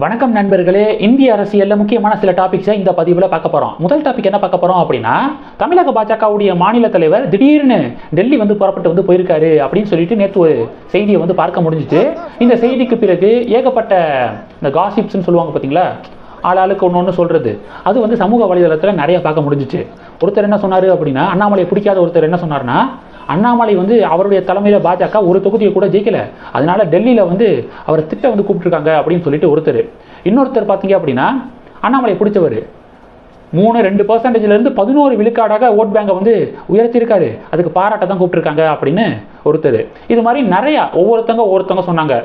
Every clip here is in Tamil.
வணக்கம் நண்பர்களே. இந்திய அரசியலில் முக்கியமான சில டாபிக்ஸை இந்த பதிவில் பார்க்க போகிறோம் முதல் டாபிக் என்ன பார்க்க போகிறோம் அப்படின்னா தமிழக பாஜகவுடைய மாநில தலைவர் திடீர்னு டெல்லி வந்து புறப்பட்டு வந்து போயிருக்காரு அப்படின்னு சொல்லிட்டு நேற்று ஒரு செய்தியை வந்து பார்க்க முடிஞ்சிச்சு. இந்த செய்திக்கு பிறகு ஏகப்பட்ட இந்த காசிப்ஸ்னு சொல்லுவாங்க பார்த்தீங்களா ஆளாளுக்கு ஒன்று ஒன்று சொல்கிறது அது வந்து சமூக வலைதளத்தில் நிறைய பார்க்க முடிஞ்சிச்சு. ஒருத்தர் என்ன சொன்னார் அப்படின்னா அண்ணாமலை பிடிக்காத ஒருத்தர் என்ன சொன்னார்னா அண்ணாமலை வந்து அவருடைய தலைமையில் பாஜக ஒரு தொகுதியை கூட ஜெயிக்கல. அதனால டெல்லியில் வந்து அவர் திட்ட வந்து கூப்பிட்டுருக்காங்க அப்படின்னு சொல்லிட்டு ஒருத்தர். இன்னொருத்தர் பார்த்தீங்க அப்படின்னா அண்ணாமலை பிடிச்சவர். மூணு ரெண்டு பர்சன்டேஜ்லேருந்து பதினோரு விழுக்காடாக ஓட் பேங்கை வந்து உயர்த்தியிருக்காரு. அதுக்கு பாராட்ட தான் கூப்பிட்டுருக்காங்க அப்படின்னு ஒருத்தர். இது மாதிரி நிறையா ஒவ்வொருத்தங்க ஒவ்வொருத்தவங்க சொன்னாங்க.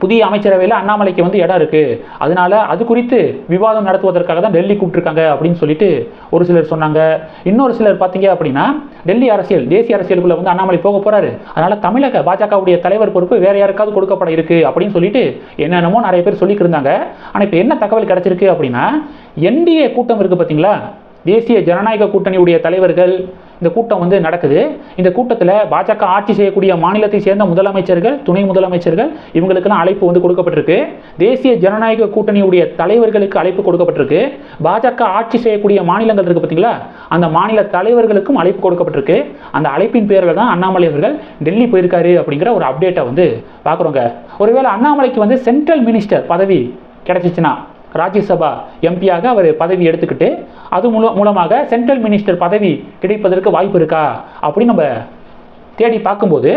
புதிய அமைச்சரவையில் அண்ணாமலைக்கு வந்து இடம் இருக்குது அதனால அது குறித்து விவாதம் நடத்துவதற்காக தான் டெல்லி கூப்பிட்டுருக்காங்க அப்படின்னு சொல்லிட்டு ஒரு சிலர் சொன்னாங்க. இன்னொரு சிலர் பார்த்தீங்க அப்படின்னா டெல்லி அரசியல் தேசிய அரசியலுக்குள்ளே வந்து அண்ணாமலை போக போகிறாரு அதனால் தமிழக பாஜகவுடைய தலைவர் பொறுப்பு வேறு யாருக்காவது கொடுக்கப்பட இருக்குது அப்படின்னு சொல்லிட்டு என்னென்னமோ நிறைய பேர் சொல்லிக்கிருந்தாங்க ஆனால் இப்போ என்ன தகவல் கிடச்சிருக்கு அப்படின்னா என்டிஏ கூட்டம் இருக்குது பார்த்தீங்களா? தேசிய ஜனநாயக கூட்டணியுடைய தலைவர்கள் இந்த கூட்டம் வந்து நடக்குது. இந்த கூட்டத்தில் பாஜக ஆட்சி செய்யக்கூடிய மாநிலத்தை சேர்ந்த முதலமைச்சர்கள் துணை முதலமைச்சர்கள் இவங்களுக்கெல்லாம் அழைப்பு வந்து கொடுக்கப்பட்டிருக்கு. தேசிய ஜனநாயக கூட்டணியுடைய தலைவர்களுக்கு அழைப்பு கொடுக்கப்பட்டிருக்கு. பாஜக ஆட்சி செய்யக்கூடிய மாநிலங்கள் இருக்குது பார்த்தீங்களா அந்த மாநில தலைவர்களுக்கும் அழைப்பு கொடுக்கப்பட்டிருக்கு. அந்த அழைப்பின் பேரில் தான் அண்ணாமலை அவர்கள் டெல்லி போயிருக்காரு அப்படிங்கிற ஒரு அப்டேட்டை வந்து பார்க்குறோங்க ஒருவேளை அண்ணாமலைக்கு வந்து சென்ட்ரல் மினிஸ்டர் பதவி கிடைச்சிச்சுன்னா ராஜ்யசபா எம்பியாக அவர் பதவி எடுத்துக்கிட்டு அது மூல மூலமாக சென்ட்ரல் மினிஸ்டர் பதவி கிடைப்பதற்கு வாய்ப்பு இருக்கா? அப்படின்னு நம்ம தேடி பார்க்கும்போது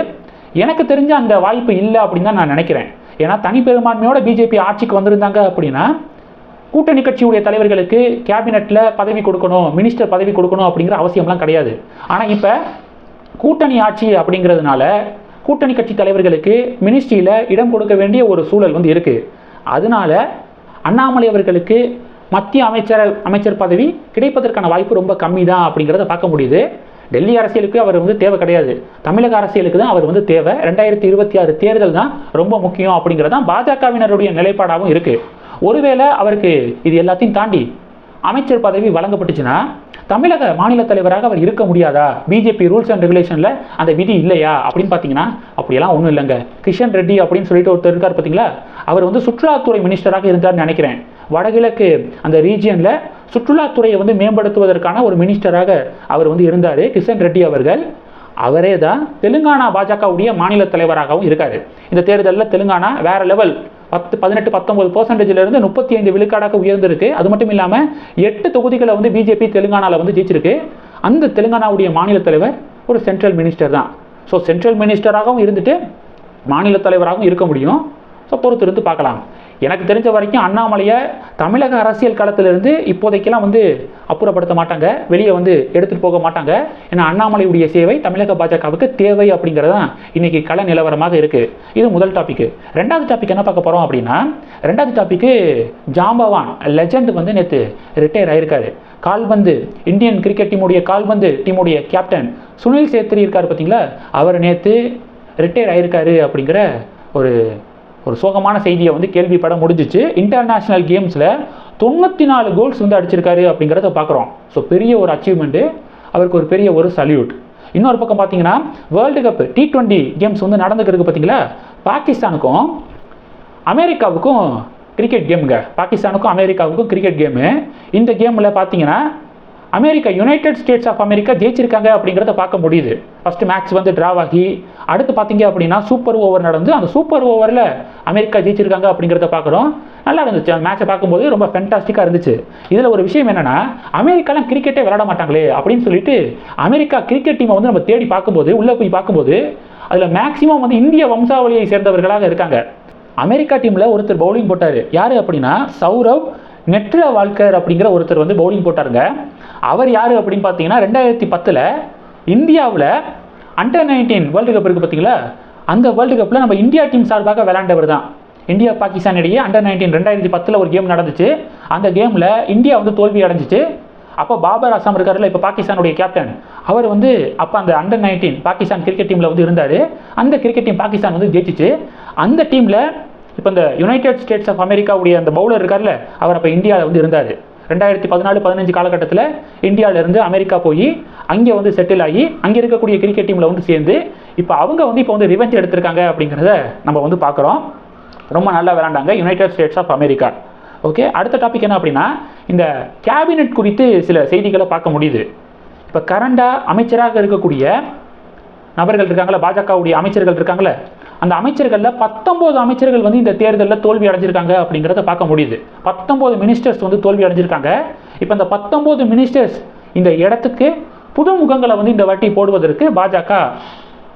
எனக்கு தெரிஞ்ச அந்த வாய்ப்பு இல்லை அப்படின்னு தான் நான் நினைக்கிறேன். ஏன்னா தனிப்பெரும்பான்மையோட பிஜேபி ஆட்சிக்கு வந்திருந்தாங்க அப்படின்னா கூட்டணி கட்சியுடைய தலைவர்களுக்கு கேபினெட்டில் பதவி கொடுக்கணும் மினிஸ்டர் பதவி கொடுக்கணும் அப்படிங்கிற அவசியம்லாம் கிடையாது. ஆனால் இப்போ கூட்டணி ஆட்சி அப்படிங்கிறதுனால கூட்டணி கட்சி தலைவர்களுக்கு மினிஸ்ட்ரியில் இடம் கொடுக்க வேண்டிய ஒரு சூழல் வந்து இருக்குது அதனால அண்ணாமலை அவர்களுக்கு மத்திய அமைச்சர் அமைச்சர் பதவி கிடைப்பதற்கான வாய்ப்பு ரொம்ப கம்மி தான் அப்படிங்கிறத பார்க்க முடியுது. டெல்லி அரசியலுக்கு அவர் வந்து தேவை கிடையாது. தமிழக அரசியலுக்கு தான் அவர் வந்து தேவை. ரெண்டாயிரத்தி இருபத்தி ஆறு தேர்தல் தான் ரொம்ப முக்கியம் அப்படிங்கிறது தான் பாஜகவினருடைய நிலைப்பாடாகவும் இருக்குது ஒருவேளை அவருக்கு இது எல்லாத்தையும் தாண்டி அமைச்சர் பதவி வழங்கப்பட்டுச்சுன்னா தமிழக மாநில தலைவராக அவர் இருக்க முடியாதா? பிஜேபி ரூல்ஸ் அண்ட் ரெகுலேஷனில் அந்த விதி இல்லையா? அப்படின்னு பார்த்தீங்கன்னா அப்படியெல்லாம் ஒன்றும் இல்லைங்க. கிஷன் ரெட்டி அப்படின்னு சொல்லிட்டு ஒருத்தர் இருக்கார் பார்த்தீங்களா அவர் வந்து சுற்றுலாத்துறை மினிஸ்டராக இருந்தார்னு நினைக்கிறேன். வடகிழக்கு அந்த ரீஜியனில் சுற்றுலாத்துறையை வந்து மேம்படுத்துவதற்கான ஒரு மினிஸ்டராக அவர் வந்து இருந்தார் கிஷன் ரெட்டி அவர்கள். அவரே தான் தெலுங்கானா பாஜகவுடைய மாநில தலைவராகவும் இருக்கார். இந்த தேர்தலில் தெலுங்கானா வேற லெவல் பத்து பதினெட்டு பத்தொன்பது பர்சன்டேஜ்லேருந்து முப்பத்தி ஐந்து விழுக்காடாக உயர்ந்திருக்கு. அது மட்டும் இல்லாமல் எட்டு தொகுதிகளை வந்து பிஜேபி தெலுங்கானாவில் வந்து ஜெயிச்சிருக்கு. அந்த தெலுங்கானாவுடைய மாநில தலைவர் ஒரு சென்ட்ரல் மினிஸ்டர் தான். ஸோ சென்ட்ரல் மினிஸ்டராகவும் இருந்துட்டு மாநில தலைவராகவும் இருக்க முடியும். ஸோ பொறுத்திருந்து பார்க்கலாம். எனக்கு தெரிஞ்ச வரைக்கும் அண்ணாமலையை தமிழக அரசியல் களத்திலிருந்து இப்போதைக்கெல்லாம் வந்து அப்புறப்படுத்த மாட்டாங்க. வெளியே வந்து எடுத்துகிட்டு போக மாட்டாங்க. ஏன்னா அண்ணாமலையுடைய சேவை தமிழக பாஜகவுக்கு தேவை அப்படிங்கிறது தான் இன்னைக்கு கள நிலவரமாக இருக்குது இது முதல் டாபிக் ரெண்டாவது டாபிக் என்ன பார்க்க போகிறோம் அப்படின்னா ரெண்டாவது டாபிக்கு ஜாம்பவான் லெஜண்ட் வந்து நேற்று ரிட்டையர் ஆயிருக்காரு. கால்பந்து இந்தியன் கிரிக்கெட் டீமுடைய கால்பந்து டீமுடைய கேப்டன் சுனில் சேத்ரி இருக்கார் பார்த்தீங்களா? அவர் நேற்று ரிட்டையர் ஆயிருக்காரு அப்படிங்கிற ஒரு ஒரு சோகமான செய்தியை வந்து கேள்விப்பட முடிஞ்சிச்சு. இன்டர்நேஷ்னல் கேம்ஸில் தொண்ணூற்றி நாலு கோல்ஸ் வந்து அடிச்சிருக்காரு அப்படிங்கிறத பார்க்குறோம் ஸோ பெரிய ஒரு அச்சீவ்மெண்ட்டு அவருக்கு ஒரு பெரிய ஒரு சல்யூட் இன்னொரு பக்கம் பார்த்தீங்கன்னா world cup T twenty games வந்து நடந்துக்கிறதுக்கு பார்த்தீங்களா பாகிஸ்தானுக்கும் அமெரிக்காவுக்கும் கிரிக்கெட் கேமுங்க பாகிஸ்தானுக்கும் அமெரிக்காவுக்கும் கிரிக்கெட் கேமு இந்த கேமில் பார்த்தீங்கன்னா America United States of America ஜெயிச்சிருக்காங்க அப்படிங்கிறத பார்க்க முடியுது. ஃபஸ்ட்டு மேட்ச் வந்து ட்ராவாகி அடுத்து பார்த்தீங்க அப்படின்னா சூப்பர் ஓவர் நடந்து அந்த சூப்பர் ஓவரில் அமெரிக்கா ஜெயிச்சிருக்காங்க அப்படிங்கிறத பார்க்குறோம். நல்லா இருந்துச்சு. அந்த மேட்சை பார்க்கும்போது ரொம்ப ஃபென்டாஸ்டிக்காக இருந்துச்சு. இதில் ஒரு விஷயம் என்னென்னா அமெரிக்காலாம் கிரிக்கெட்டே விளாட மாட்டாங்களே அப்படின்னு சொல்லிட்டு அமெரிக்கா கிரிக்கெட் டீமை வந்து நம்ம தேடி பார்க்கும்போது உள்ளே போய் பார்க்கும்போது அதில் மேக்ஸிமம் வந்து இந்திய வம்சாவளியை சேர்ந்தவர்களாக இருக்காங்க. அமெரிக்கா டீமில் ஒருத்தர் பவுலிங் போட்டார். யார் அப்படின்னா சௌரவ் நெட்ர வால்கர் அப்படிங்கிற ஒருத்தர் வந்து பவுலிங் போட்டாருங்க. அவர் யார் அப்படின்னு பார்த்தீங்கன்னா ரெண்டாயிரத்தி பத்தில் இந்தியாவில் அண்டர் நைன்டீன் வேர்ல்டு கப் இருக்குது பார்த்தீங்களா? அந்த வேர்ல்டு கப்பில் நம்ம இந்தியா டீம் சார்பாக விளாண்டவர் தான். இந்தியா பாகிஸ்தான் இடையே அண்டர் நைன்டீன் ரெண்டாயிரத்தி பத்தில் ஒரு கேம் நடந்துச்சு. அந்த கேமில் இந்தியா வந்து தோல்வி அடைஞ்சிச்சு. அப்போ பாபர் அசாம் இருக்காருல்ல இப்போ பாகிஸ்தானுடைய கேப்டன் அவர் வந்து அப்போ அந்த அண்டர் நைன்டீன் பாகிஸ்தான் கிரிக்கெட் டீமில் வந்து இருந்தார். அந்த கிரிக்கெட் டீம் பாகிஸ்தான் வந்து ஜெயிச்சிச்சு. அந்த டீமில் இப்போ இந்த யுனைடெட் ஸ்டேட்ஸ் ஆஃப் அமெரிக்காவுடைய அந்த பவுலர் இருக்கார்ல அவர் அப்போ இந்தியாவில் வந்து இருந்தார். ரெண்டாயிரத்தி பதினாலு பதினஞ்சு காலகட்டத்தில் இந்தியாவிலேருந்து அமெரிக்கா போய் அங்கே வந்து செட்டில் ஆகி அங்கே இருக்கக்கூடிய கிரிக்கெட் டீமில் வந்து சேர்ந்து இப்போ அவங்க வந்து இப்போ வந்து ரிவெஞ்ச் எடுத்திருக்காங்க அப்படிங்கிறத நம்ம வந்து பார்க்குறோம். ரொம்ப நல்லா விளாண்டாங்க United States of America okay அடுத்த டாபிக் என்ன அப்படின்னா இந்த கேபினெட் குறித்து சில செய்திகளை பார்க்க முடியுது. இப்போ கரண்டாக அமைச்சராக இருக்கக்கூடிய நபர்கள் இருக்காங்களே? பாஜகவுடைய அமைச்சர்கள் இருக்காங்களே? அந்த அமைச்சர்களில் பத்தொம்போது அமைச்சர்கள் வந்து இந்த தேர்தலில் தோல்வி அடைஞ்சிருக்காங்க அப்படிங்கிறத பார்க்க முடியுது. பத்தொம்போது மினிஸ்டர்ஸ் வந்து தோல்வி அடைஞ்சிருக்காங்க. இப்போ இந்த பத்தொம்போது மினிஸ்டர்ஸ் இந்த இடத்துக்கு புது முகங்களை வந்து இந்த வாட்டி போடுவதற்கு பாஜக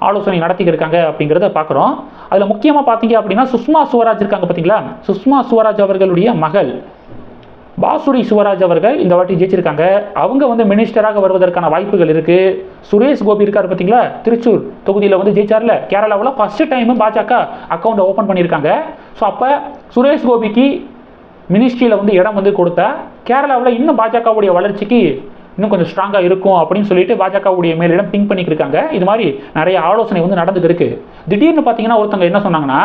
ஆலோசனை நடத்திக்கிருக்காங்க அப்படிங்கிறத பார்க்குறோம். அதில் முக்கியமாக பார்த்தீங்க அப்படின்னா சுஷ்மா சுவராஜ் இருக்காங்க பார்த்தீங்களா? சுஷ்மா சுவராஜ் அவர்களுடைய மகள். பாசுரி சிவராஜ் அவர்கள் இந்த வாட்டி ஜெயிச்சிருக்காங்க. அவங்க வந்து மினிஸ்டராக வருவதற்கான வாய்ப்புகள் இருக்கு. சுரேஷ் கோபி இருக்கார் பார்த்தீங்களா? திருச்சூர் தொகுதியில் வந்து ஜெயிச்சார்ல. கேரளாவில் ஃபர்ஸ்ட் டைம் பாஜக அக்கௌண்ட் ஓப்பன் பண்ணியிருக்காங்க. ஸோ அப்போ சுரேஷ் கோபிக்கு மினிஸ்ட்ரியில் வந்து இடம் வந்து கொடுத்தா கேரளாவில் இன்னும் பாஜகவுடைய வளர்ச்சிக்கு இன்னும் கொஞ்சம் ஸ்ட்ராங்காக இருக்கும் அப்படின்னு சொல்லிட்டு பாஜகவுடைய மேலிடம் திங்க் பண்ணிக்கிருக்காங்க. இது மாதிரி நிறைய ஆலோசனை வந்து நடந்துட்டு இருக்கு. திடீர்னு பார்த்தீங்கன்னா ஒருத்தவங்க என்ன சொன்னாங்கன்னா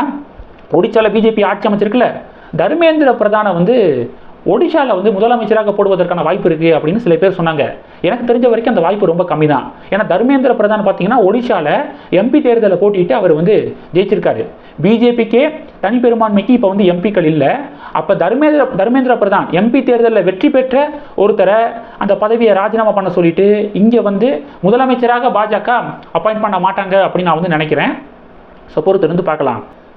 ஒடிச்சால பிஜேபி ஆட்சி அமைச்சிருக்குல்ல. தர்மேந்திர பிரதான வந்து ஒடிஷாவில் வந்து முதலமைச்சராக போடுவதற்கான வாய்ப்பு இருக்குது அப்படின்னு சில பேர் சொன்னாங்க. எனக்கு தெரிஞ்ச வரைக்கும் அந்த வாய்ப்பு ரொம்ப கம்மி தான் ஏன்னா தர்மேந்திர பிரதான் பார்த்தீங்கன்னா ஒடிஷாவில் எம்பி தேர்தலை போட்டிட்டு அவர் வந்து ஜெயிச்சிருக்காரு. பிஜேபிக்கே தனிப்பெரும்பான்மைக்கு இப்போ வந்து எம்பிக்கள் இல்லை. அப்போ தர்மேந்திர தர்மேந்திர பிரதான் எம்பி தேர்தலில் வெற்றி பெற்ற ஒருத்தரை அந்த பதவியை ராஜினாமா பண்ண சொல்லிட்டு இங்கே வந்து முதலமைச்சராக பாஜக அப்பாயிண்ட் பண்ண மாட்டாங்க அப்படின்னு நான் வந்து நினைக்கிறேன். ஸோ பொறுத்திருந்து பார்க்கலாம்.